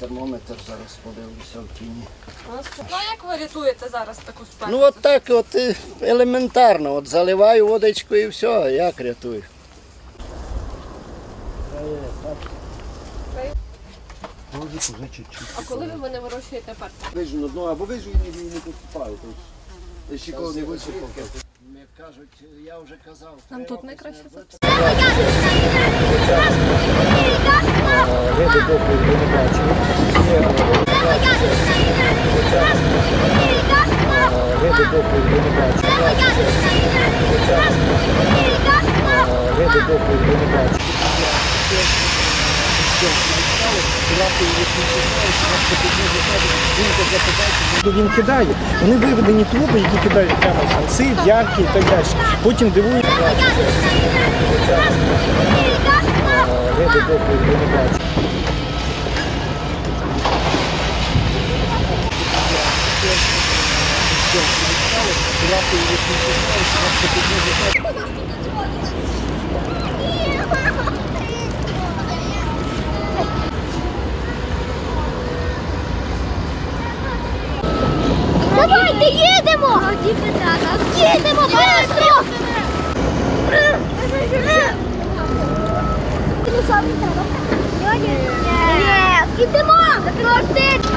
кілометр зараз подивлюся в тіні. Ну а як ви рятуєте зараз таку спеку? Ну от так от е, елементарно. От заливаю водичку і все, як рятую. А коли ви мене вирощуєте перцем? Вижу на дно, або вижу і не, поступаю. Тобто, ще кого не висипав. Як кажуть, я вже казав. Нам тут найкраще Риби не бачили. Риби добрі не бачили. Добрі не. Він кидає, вони виведені труби, які кидають прямо в санси, в ярки і так далі. Потім дивують. Риби добрі не бачили. Давайте їдемо! Їдемо быстро! Ні, їдемо!